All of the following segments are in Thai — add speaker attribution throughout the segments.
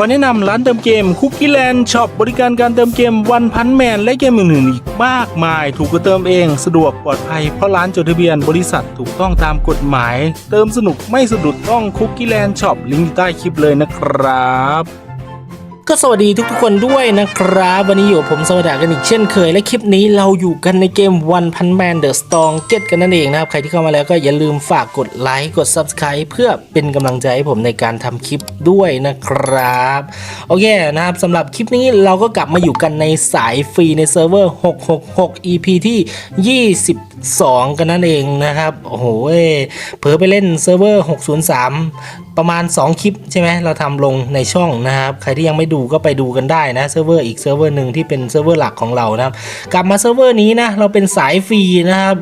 Speaker 1: อแนะนำร้านเติมเกมคุกกี้แลนด์ช็อปบริการการเติมเกมวันพันแมนและเกมอื่นๆอีกมากมาย ถูกกว่าเติมเอง สะดวกปลอดภัยเพราะร้านจดทะเบียนบริษัทถูกต้องตามกฎหมาย เติมสนุกไม่สะดุดต้องคุกกี้แลนด์ช็อปลิงก์ใต้คลิปเลยนะครับ
Speaker 2: ก็สวัสดีทุกๆคนด้วยนะครับ วันนี้อยู่กับผมสวัสดีกันอีกเช่นเคย และคลิปนี้เราอยู่กันในเกม One Punch Man The Strong Get กันนั่นเองนะครับ ใครที่เข้ามาแล้วก็อย่าลืมฝากกดไลค์กด Subscribe เพื่อเป็นกำลังใจให้ผมในการทำคลิปด้วยนะครับ โอเคนะครับสำหรับคลิปนี้เราก็กลับมาอยู่กันในสายฟรีในเซิร์ฟเวอร์ 666 EP ที่ 22 กันนั่นเองนะครับ โอ้โหเอ้ยเผลอไปเล่นเซิร์ฟเวอร์ 603 ประมาณ 2 คลิปใช่ไหมเราทำลงในช่องนะครับใครที่ยังไม่ดูก็ไปดูกันได้นะเซิร์ฟเวอร์อีกเซิร์ฟเวอร์หนึ่งที่เป็นเซิร์ฟเวอร์หลักของเรานะครับกลับมาเซิร์ฟเวอร์นี้นะเราเป็นสายฟรีนะครับ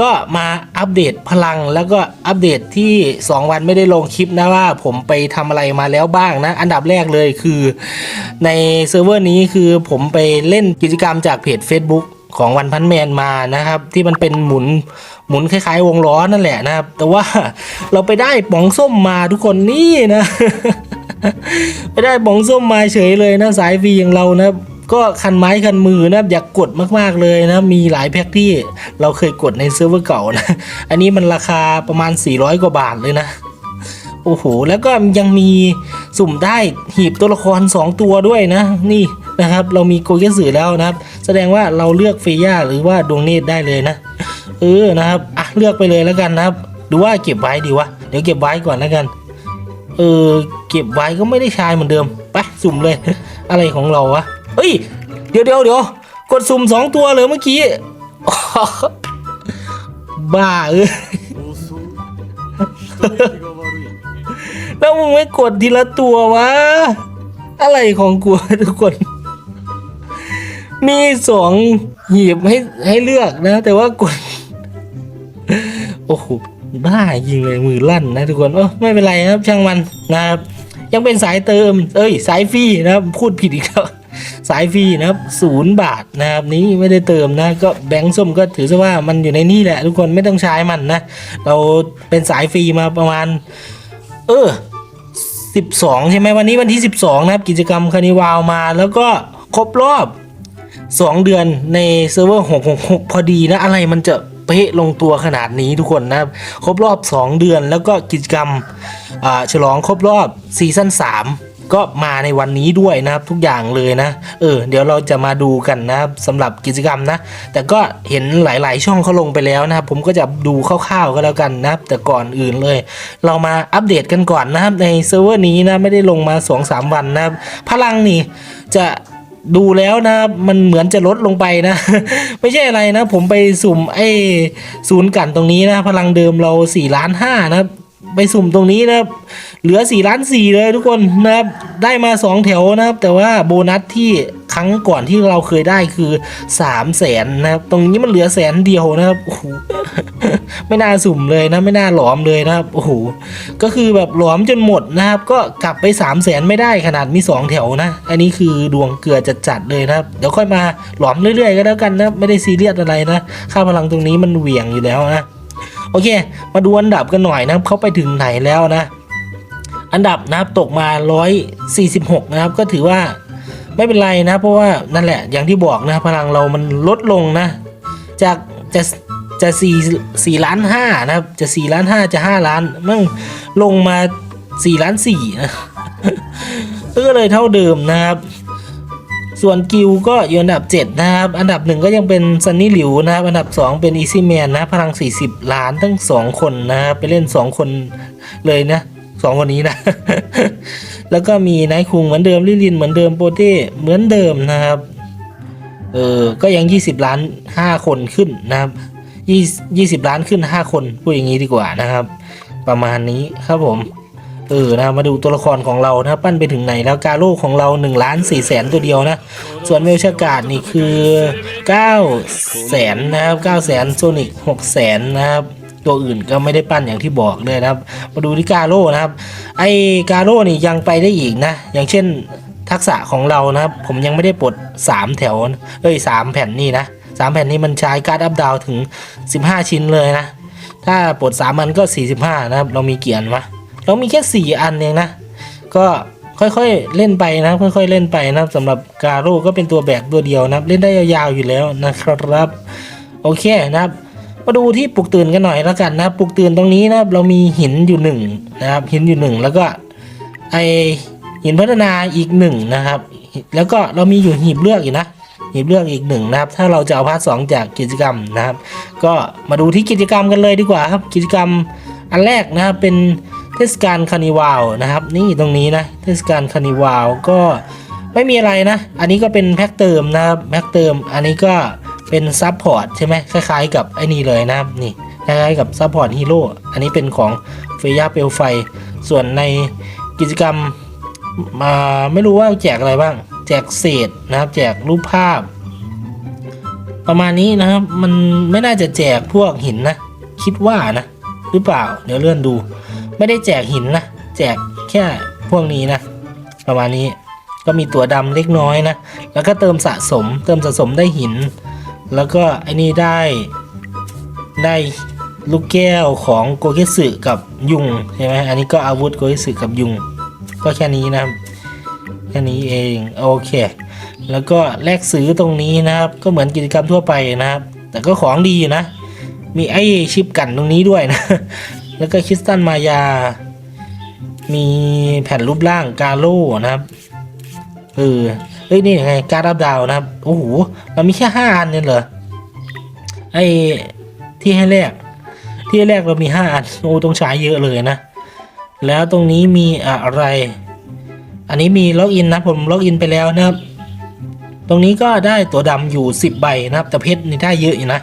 Speaker 2: ก็มาอัปเดตพลังแล้วก็อัปเดตที่ 2 วันไม่ได้ลงคลิปนะว่าผมไปทำอะไรมาแล้วบ้างนะอันดับแรกเลยคือ ในเซิร์ฟเวอร์นี้คือผมไปเล่นกิจกรรมจากเพจ Facebook ของวันพันแมนมานะครับ ที่มันเป็นหมุนหมุนคล้ายๆ วงล้อนั่นแหละนะครับ แต่ว่าเราไปได้ป๋องส้มมาทุกคนนี่นะไปได้ป๋องส้มมาเฉยเลยนะสายฟรีอย่างเรานะก็คันไม้คันมือนะอยากกดมากๆเลยนะมีหลายแพ็คที่เราเคยกดในเซิร์ฟเวอร์เก่านะ อันนี้มันราคาประมาณ 400 กว่าบาทเลยนะ โอ้โห แล้วก็ยังมีสุ่มได้หีบตัวละคร 2 ตัวด้วยนะ นี่นะครับ เรามีโกเกสือแล้วนะครับ แสดงว่าเราเลือกเฟย่าหรือว่าดวงเนตรได้เลยนะ เออนะครับอะเลือกไปเลยแล้วกันนะครับหรือว่าเก็บไว้ดีวะเดี๋ยวเก็บไว้ก่อนแล้วกัน เออเก็บไว้ก็ไม่ได้ใช้เหมือนเดิมไปสุ่มเลย อะไรของเราวะเฮ้ยเดี๋ยวเดี๋ยวเดี๋ยวกดสุ่มสองตัวเลยเมื่อกี้บ้าเออแล้วมึงไม่กดทีละตัววะ อะไรของกูทุกคน มีสองหีบให้ให้เลือกนะ แต่ว่ากดโอ้โหบ้ายิงเลยมือลั่นนะทุกคนโอ้ไม่เป็นไรครับ ช่างมันนะครับ ยังเป็นสายเติม เอ้ย สายฟรีนะครับพูดผิดอีกแล้วสายฟรีนะครับศูนย์บาทนะครับนี้ไม่ได้เติมนะก็แบงค์ส้มก็ถือซะว่ามันอยู่ในนี่แหละ ทุกคนไม่ต้องใช้มันนะ เราเป็นสายฟรีมาประมาณ เออ12 ใช่ไหมวันนี้วันที่ 12 นะครับ กิจกรรมคานิวาวมาแล้วก็ครบรอบ 2 เดือนในเซิร์ฟเวอร์666 พอดีนะ อะไรมันจะเป๊ะลงตัวขนาดนี้ทุกคนนะ ครบรบรอบ 2 เดือนแล้วก็กิจกรรมอ่าฉลองครบรอบซีซั่น3 ก็มาในวันนี้ด้วยนะครับทุกอย่างเลยนะ เออ เดี๋ยวเราจะมาดูกันนะครับสำหรับกิจกรรมนะ แต่ก็เห็นหลาย ๆ ช่องเขาลงไปแล้วนะครับ ผมก็จะดูคร่าว ๆ ก็แล้วกันนะครับ แต่ก่อนอื่นเลย เรามาอัปเดตกันก่อนนะครับในเซิร์ฟเวอร์นี้นะไม่ได้ลงมา 2-3 วันนะครับพลังนี่จะ ดูแล้วนะมันเหมือนจะลดลงไปนะ ไม่ใช่อะไรนะ ผมไปสุ่มไอ้ศูนย์กันตรงนี้นะ พลังเดิมเรา4ล้าน5นะครับไปสุ่มตรงนี้นะครับ เหลือ4ล้าน4เลยทุกคนนะครับ ได้มา 2 แถวนะครับ แต่ว่าโบนัสที่ครั้งก่อนที่เราเคยได้คือ3 0 0แสนนะครับ ตรงนี้มันเหลือแสนเดียวนะครับโอ้โห ไม่น่าสุ่มเลยนะไม่น่าหลอมเลยนะครับโอ้โหก็คือแบบหลอมจนหมดนะครับ ก็กลับไป3 0 0แสนไม่ได้ขนาดมี 2 แถวนะ อันนี้คือดวงเกลือจัดๆเลยนะครับเดี๋ยวค่อยมาหลอมเรื่อยๆก็แล้วกันนะไม่ได้ซีเรียสอะไรนะ ค่าพลังตรงนี้มันเหวี่ยงอยู่แล้วนะโอเค มาดูอันดับกันหน่อยนะครับเขาไปถึงไหนแล้วนะ อันดับนะครับตกมา 146 นะครับ ก็ถือว่าไม่เป็นไรนะ เพราะว่านั่นแหละอย่างที่บอกนะพลังเรามันลดลงนะ จากจะ จะสี่สี่ล้านห้านะครับ จะสี่ล้านห้าจะห้าล้านมั่งลงมาสี่ล้านสี่นะก็เลยเท่าเดิมนะครับ ส่วนกิวก็อยู่อันดับ 7 นะครับ อันดับหนึ่งก็ยังเป็นซันนี่หลิวนะครับ อันดับ 2 เป็นอีซี่แมนนะพลัง 40 ล้านทั้ง 2 คนนะครับไปเล่น 2 คนเลยนะ2คนนี้นะ แล้วก็มีนท์คุงเหมือนเดิมลิลินเหมือนเดิมโปเต้เหมือนเดิมนะครับ เออ ก็ยัง 20 ล้าน 5 คนขึ้นนะครับ 20 20ล้านขึ้น 5 คนพูดอย่างนี้ดีกว่านะครับ ประมาณนี้ครับผมเออนะมาดูตัวละครของเรานะปั้นไปถึงไหนแล้วกาโร่ของเรา1ล้าน4แสนตัวเดียวนะ ส่วนเวลชากาดนี่คือ9แสนนะครับ9แสนโซนิก6แสนนะครับตัวอื่นก็ไม่ได้ปั้นอย่างที่บอกเลยนะครับ มาดูที่กาโร่นะครับไอ้กาโร่นี่ยังไปได้อีกนะ อย่างเช่นทักษะของเรานะครับ ผมยังไม่ได้ปลด3แถวเอ้ย3แผ่นนี่นะ 3 แผ่นนี้มันใช้การ์ดอัพดาวถึง 15 ชิ้นเลยนะ ถ้าปลด3มันก็ 45 นะครับ เรามีเกี่ยนวะเรามีแค่ 4 อันเองนะ ก็ค่อยๆเล่นไปนะ ค่อยๆเล่นไปนะสำหรับกาโร่ก็เป็นตัวแบกตัวเดียวนะเล่นได้ยาวๆอยู่แล้วนะครับ โอเคนะครับ มาดูที่ปลุกตื่นกันหน่อยแล้วกันนะปลุกตื่นตรงนี้นะครับ เรามีหินอยู่หนึ่งนะครับหินอยู่หนึ่งแล้วก็ไอหินพัฒนาอีกหนึ่งนะครับ แล้วก็เรามีอยู่หีบเลือกอยู่นะ หีบเลือกอีกหนึ่งนะครับ ถ้าเราจะเอาพาร์ทสองจากกิจกรรมนะครับ ก็มาดูที่กิจกรรมกันเลยดีกว่าครับ กิจกรรมอันแรกนะครับเป็นเทศกาลคานิวาลนะครับ นี่ตรงนี้นะเทศกาลคานิวาลก็ไม่มีอะไรนะ อันนี้ก็เป็นแพ็คเติมนะครับแพ็คเติม อันนี้ก็เป็นซับพอร์ตใช่ไหมคล้ายๆกับไอ้นี่เลยนะครับนี่คล้ายๆกับซับพอร์ตฮีโร่อันนี้เป็นของเฟย่าเปลวไฟ ส่วนในกิจกรรมมาไม่รู้ว่าแจกอะไรบ้าง จกเศษนะครับ แจกรูปภาพ ประมาณนี้นะครับ มันไม่น่าจะแจกพวกหินนะ คิดว่านะ หรือเปล่า เดี๋ยวเลื่อนดู ไม่ได้แจกหินนะ แจกแค่พวกนี้นะ ประมาณนี้ก็มีตัวดำเล็กน้อยนะ แล้วก็เติมสะสม เติมสะสมได้หิน แล้วก็ไอ้นี่ได้ได้ลูกแก้วของโกเกสึกับยุงใช่ไหมอันนี้ก็อาวุธโกเกสึกับยุง ก็แค่นี้นะครับ แค่นี้เองโอเค แล้วก็แลกซื้อตรงนี้นะครับ ก็เหมือนกิจกรรมทั่วไปนะครับ แต่ก็ของดีอยู่นะ มีไอ้ชิปกันตรงนี้ด้วยนะ แล้วก็คริสตันมายา มีแผ่นรูปร่างกาโล่นะครับเออเอ้ยนี่ยังไงการรับดาวนะครับโอ้โหเรามีแค่ห้าอันเนี่ยเหรอไอ้ที่ให้แลกที่ให้แลกเรามีห้าอันโอ้ต้องใช้เยอะเลยนะ แล้วตรงนี้มีอะไร อันนี้มีล็อกอินนะผมล็อกอินไปแล้วนะครับ ตรงนี้ก็ได้ตัวดำอยู่ 10 ใบนะครับ แต่เพชรนี่ได้เยอะอยู่นะ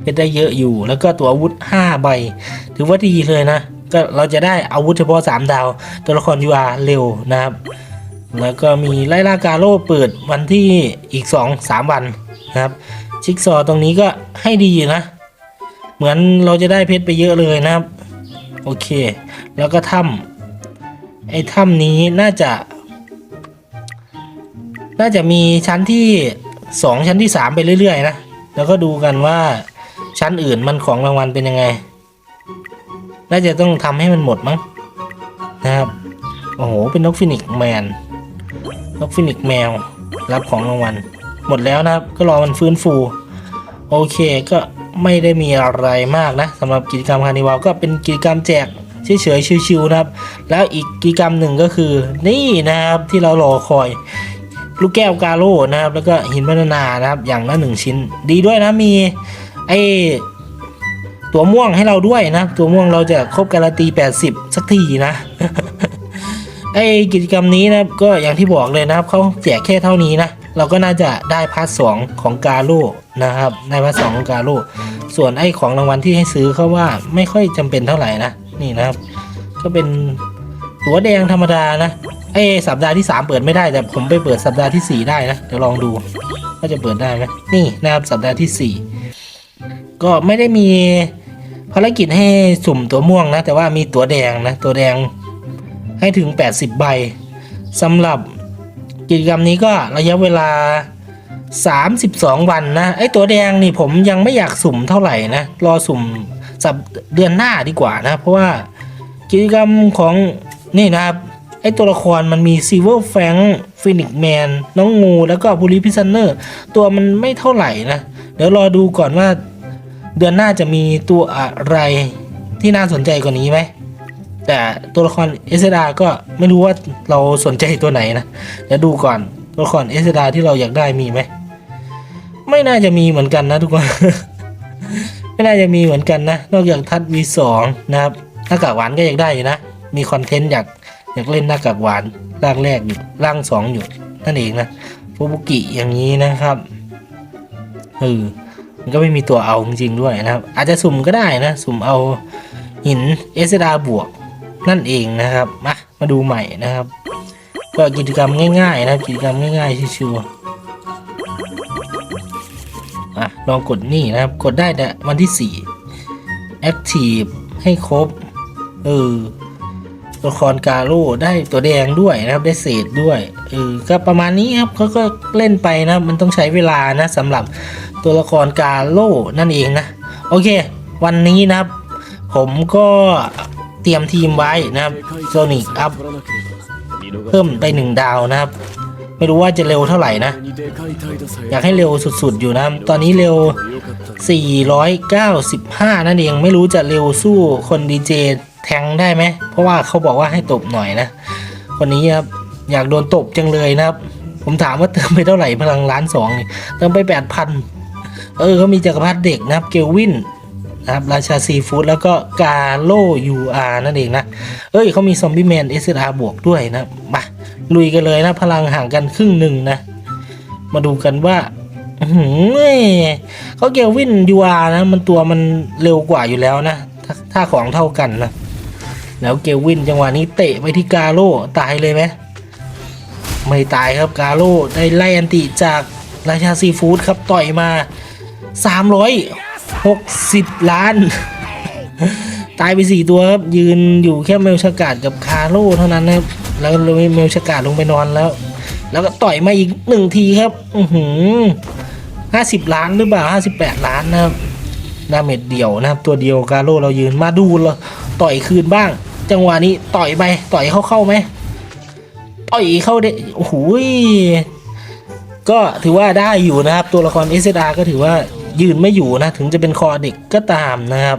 Speaker 2: เพชรได้เยอะอยู่ แล้วก็ตัวอาวุธ 5 ใบ ถือว่าดีเลยนะ ก็เราจะได้อาวุธเฉพาะ 3 ดาว ตัวละครยูอาเร็วนะครับ แล้วก็มีไล่ล่ากาโร่เปิดวันที่อีก 2 3 วันนะครับ ชิกซอว์ตรงนี้ก็ให้ดีนะเหมือนเราจะได้เพชรไปเยอะเลยนะครับ โอเค แล้วก็ถ้ำ ไอ้ถ้ำนี้น่าจะ น่าจะมีชั้นที่2ชั้นที่3ไปเรื่อย ๆ นะ แล้วก็ดูกันว่าชั้นอื่นมันของรางวัลเป็นยังไง น่าจะต้องทำให้มันหมดมั้งนะครับ โอ้โห เป็นนกฟินิกแมน นกฟินิกแมว รับของรางวัล หมดแล้วนะครับ ก็รอมันฟื้นฟู โอเคก็ไม่ได้มีอะไรมากนะสำหรับกิจกรรมคานิวัลก็เป็นกิจกรรมแจก เฉยๆชิวๆนะครับ แล้วอีกกิจกรรมหนึ่งก็คือ นี่นะครับที่เรารอคอย ลูกแก้วกาโร่นะครับ แล้วก็หินพัฒนานะครับ อย่างละหนึ่งชิ้น ดีด้วยนะมีไอตัวม่วงให้เราด้วยนะ ตัวม่วงเราจะครบการันตี 80 สักทีนะไอกิจกรรมนี้นะครับก็อย่างที่บอกเลยนะครับเขาแจกแค่เท่านี้นะเราก็น่าจะได้พาร์ทสองของกาโร่นะครับได้พาร์ทสองของกาโร่ส่วนไอของรางวัลที่ให้ซื้อเขาว่าไม่ค่อยจำเป็นเท่าไหร่นะ นี่นะครับ ก็เป็นตัวแดงธรรมดานะไอสัปดาห์ที่ 3 เปิดไม่ได้แต่ผมไปเปิดสัปดาห์ที่ 4 ได้นะเดี๋ยวลองดูว่าจะเปิดได้ไหมนี่นะครับสัปดาห์ที่ 4 ก็ไม่ได้มีภารกิจให้สุ่มตัวม่วงนะ แต่ว่ามีตัวแดงนะตัวแดงให้ถึง 80 ใบสำหรับกิจกรรมนี้ก็ระยะเวลา 32 วันนะไอตัวแดงนี่ผมยังไม่อยากสุ่มเท่าไหร่นะรอสุ่ม สัปเดือนหน้าดีกว่านะเพราะว่ากิจกรรมของนี่นะครับไอตัวละครมันมีซีเวอร์แฟงฟินิกแมนน้องงูแล้วก็บูลิพิซันเนอร์ตัวมันไม่เท่าไหร่นะ เดี๋ยวรอดูก่อนว่า เดือนหน้าจะมีตัวอะไรที่น่าสนใจกว่านี้ไหม แต่ตัวละครเอสดาก็ไม่รู้ว่าเราสนใจตัวไหนนะ เดี๋ยวดูก่อนตัวละครเอสดาที่เราอยากได้มีไหม ไม่น่าจะมีเหมือนกันนะทุกคน ไม่น่าจะมีเหมือนกันนะ นอกจากทัด V2 นะครับหน้ากากหวานก็อยากได้อยู่นะ มีคอนเทนต์อยากอยากเล่นหน้ากากหวานร่างแรกอยู่ร่างสองอยู่นั่นเองนะฟูบุกิอย่างนี้นะครับเออมันก็ไม่มีตัวเอาจริงด้วยนะครับ อาจจะสุ่มก็ได้นะ สุ่มเอาหินเอสดาบวกนั่นเองนะครับมามาดูใหม่นะครับ ก็กิจกรรมง่ายๆนะกิจกรรมง่ายๆชิวๆ ลองกดนี่นะครับ กดได้แต่วันที่ 4 Active ให้ครบ เออ ตัวละครกาโร่ได้ตัวแดงด้วยนะครับ ได้เศษด้วย เออ ก็ประมาณนี้ครับเขาก็เล่นไปนะ มันต้องใช้เวลานะสำหรับตัวละครกาโร่นั่นเองนะ โอเค วันนี้นะครับ ผมก็เตรียมทีมไว้นะครับโซนิกอัพเพิ่มไปหนึ่งดาวนะครับ ไม่รู้ว่าจะเร็วเท่าไหร่นะ อยากให้เร็วสุดๆอยู่นะ ตอนนี้เร็ว 495 นั่นเองไม่รู้จะเร็วสู้คนดีเจแทงได้ไหม เพราะว่าเขาบอกว่าให้ตบหน่อยนะ คนนี้ครับอยากโดนตบจังเลยนะครับ ผมถามว่าเติมไปเท่าไหร่พลังล้านสองนี่เติมไป 8,000 เออเขามีจักรพรรดิเด็กนะครับ เกลวินนะครับราชาซีฟู้ดแล้วก็กาโลยูอาร์นั่นเองนะ เอ้ยเขามีซอมบี้แมนเอสอาบวกด้วยนะมา ลุยกันเลยนะพลังห่างกันครึ่งหนึ่งนะ มาดูกันว่าเขาเกลวินยูอานะ มันตัวมันเร็วกว่าอยู่แล้วนะถ้าถ้าของเท่ากันนะแล้วเกลวินจังหวะนี้เตะไปที่กาโลตายเลยไหมไม่ตายครับกาโลได้ไล่อันติจากราชาซีฟู้ดครับต่อยมา 360 ล้าน ตายไปสี่ตัวครับ ยืนอยู่แค่เมลชากาดกับคาโลเท่านั้นนะครับ แล้วเมลชากาลงไปนอนแล้ว แล้วก็ต่อยมาอีกหนึ่งทีครับ อือหือห้าสิบล้านหรือเปล่าห้าสิบแปดล้านนะครับดาเมจเดี่ยวนะครับ ตัวเดียวกาโลเรายืนมาดูเลยต่อยคืนบ้าง จังหวะนี้ต่อยไปต่อยเข้าเข้าไหมต่อยเข้าได้โอ้โหยก็ถือว่าได้อยู่นะครับ ตัวละครเอสดาก็ถือว่ายืนไม่อยู่นะ ถึงจะเป็นคอเด็กก็ตามนะครับ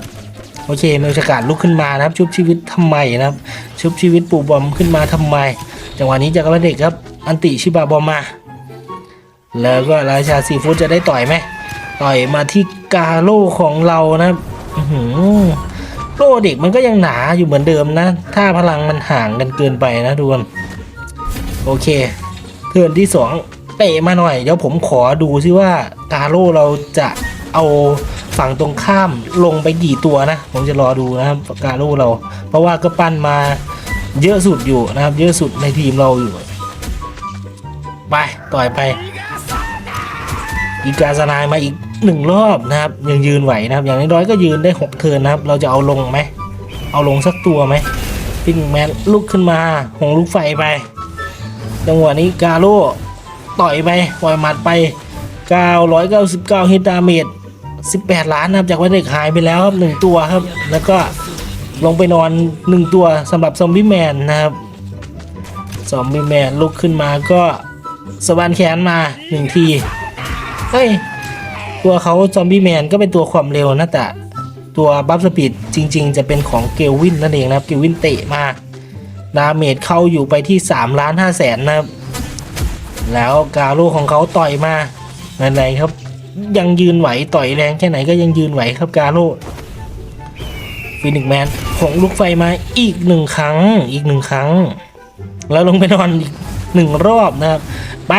Speaker 2: อเคเมลชากาดลุกขึ้นมานะครับ ชุบชีวิตทำไมนะครับ ชุบชีวิตปู่บอมขึ้นมาทำไม จังหวะนี้จากรพรรดิเด็กครับ อันติชิบาบอมมา แล้วก็ราชาซีฟู้ดจะได้ต่อยไหมต่อยมาที่กาโลของเรานะครับอื้อหือโลเด็กมันก็ยังหนาอยู่เหมือนเดิมนะ ถ้าพลังมันห่างกันเกินไปนะทุกคนโอเค เทิร์นที่สองเตะมาหน่อย เดี๋ยวผมขอดูซิว่ากาโลเราจะเอา ฝั่งตรงข้ามลงไปกี่ตัวนะ ผมจะรอดูนะครับกาโลเรา เพราะว่าก็ปั้นมาเยอะสุดอยู่นะครับ เยอะสุดในทีมเราอยู่ ไป ต่อยไป อีกาสนายมาอีกหนึ่งรอบนะครับ ยังยืนไหวนะครับ อย่างน้อยก็ยืนได้หกเทิร์นนะครับ เราจะเอาลงไหม เอาลงสักตัวไหมปิ้งแมนลุกขึ้นมาหงลูกไฟไปจังหวะนี้กาโร่ต่อยไปปล่อยหมัดไป 999ฮิตดาเมจ 18 ล้านนะครับจากวันเด็กหายไปแล้วครับหนึ่งตัวครับ แล้วก็ลงไปนอนหนึ่งตัวสำหรับซอมบี้แมนนะครับซอมบี้แมนลุกขึ้นมาก็สวานแขนมาหนึ่งทีเฮ้ยตัวเขาซอมบี้แมนก็เป็นตัวความเร็วนะแต่ตัวบัฟสปีดจริง ๆ จะเป็นของเกลวินนั่นเองนะครับ เกลวินเตะมาดาเมจเข้าอยู่ไปที่3ล้าน5แสนนะครับ แล้วกาโลของเขาต่อยมาอะไรครับ ยังยืนไหวต่อยแรงแค่ไหนก็ยังยืนไหวครับกาโลฟินิกแมนของลูกไฟมาอีกหนึ่งครั้งอีกหนึ่งครั้ง แล้วลงไปนอนอีกหนึ่งรอบนะครับ ไป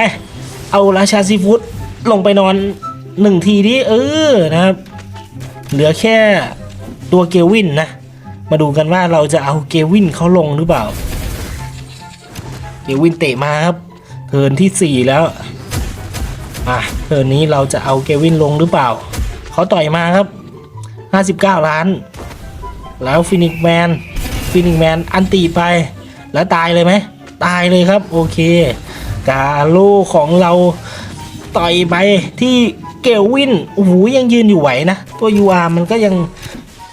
Speaker 2: เอาราชาซีฟู้ดลงไปนอนหนึ่งทีดิเออนะครับ เหลือแค่ตัวเกวินนะ มาดูกันว่าเราจะเอาเกวินเขาลงหรือเปล่า เกวินเตะมาครับเทินที่ 4 แล้ว อะเทิร์นนี้เราจะเอาเกวินลงหรือเปล่า เขาต่อยมาครับ 59 ล้าน แล้วฟินิกแมนฟินิกแมนอันตีไป แล้วตายเลยไหม ตายเลยครับ โอเค กาโลของเราต่อยไปที่เกวินโอ้โหยังยืนอยู่ไหวนะ ตัว UR มันก็ยัง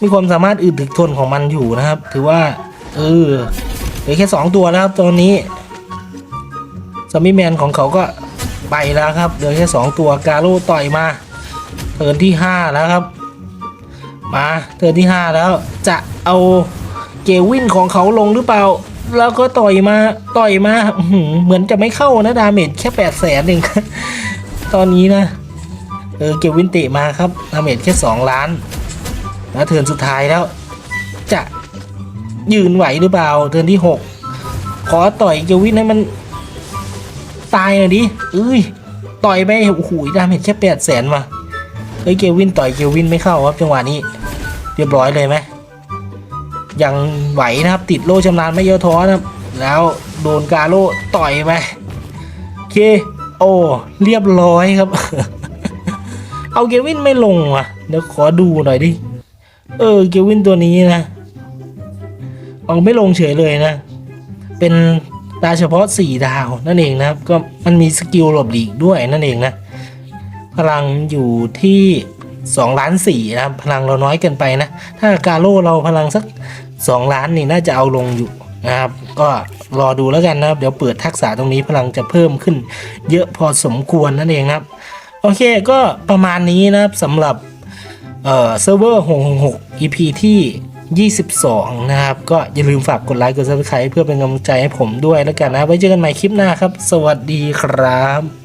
Speaker 2: มีความสามารถอึดถึกทนของมันอยู่นะครับ ถือว่าเออเหลือแค่ 2 ตัวแล้วครับตอนนี้ซอมบี้แมนของเขาก็ ไปแล้วครับเหลือแค่2ตัวกาโลต่อยมาเทิร์นที่5แล้วครับ มาเทิร์นที่5แล้วจะเอาเกวินของเขาลงหรือเปล่า แล้วก็ต่อยมาต่อยมาเหมือนจะไม่เข้านะดาเมจแค่8 0 0แสนเองตอนนี้นะเออเกวินเตะมาครับดาเมจแค่2ล้านแล้วเทิร์นสุดท้ายแล้ว จะยืนไหวหรือเปล่า เทิร์นที่6ขอต่อยเกวินให้มัน ตายหน่อยดิเอ้ยต่อยไปโอ้โหดาเมจแค่แปดแสนว่ะเฮ้ยเกวินต่อยเกวินไม่เข้าครับจังหวะนี้ เรียบร้อยเลยไหมยังไหวนะครับติดโล่ชำนาญไม่เยอะท้อนะครับ แล้วโดนกาโล่ต่อยไปเคโอเรียบร้อยครับ เอาเกวินไม่ลงว่ะเดี๋ยวขอดูหน่อยดิเออเกวินตัวนี้นะเอาไม่ลงเฉยเลยนะ เป็น ดาเฉพาะ 4 ดาวนั่นเองนะครับ ก็มันมีสกิลหลบหลีกด้วยนั่นเองนะ พลังอยู่ที่2ล้าน4นะครับ พลังเราน้อยเกินไปนะ ถ้ากาโร่เราพลังสัก 2 ล้านนี่น่าจะเอาลงอยู่นะครับ ก็รอดูแล้วกันนะครับ เดี๋ยวเปิดทักษะตรงนี้พลังจะเพิ่มขึ้น เยอะพอสมควรนั่นเองนะครับ โอเคก็ประมาณนี้นะครับสำหรับเอ่อเซิร์ฟเวอร์666 EP ที่ 22 นะครับ ก็อย่าลืมฝากกดไลค์กด subscribe เพื่อเป็นกำลังใจให้ผมด้วยแล้วกันนะ ไว้เจอกันใหม่คลิปหน้าครับ สวัสดีครับ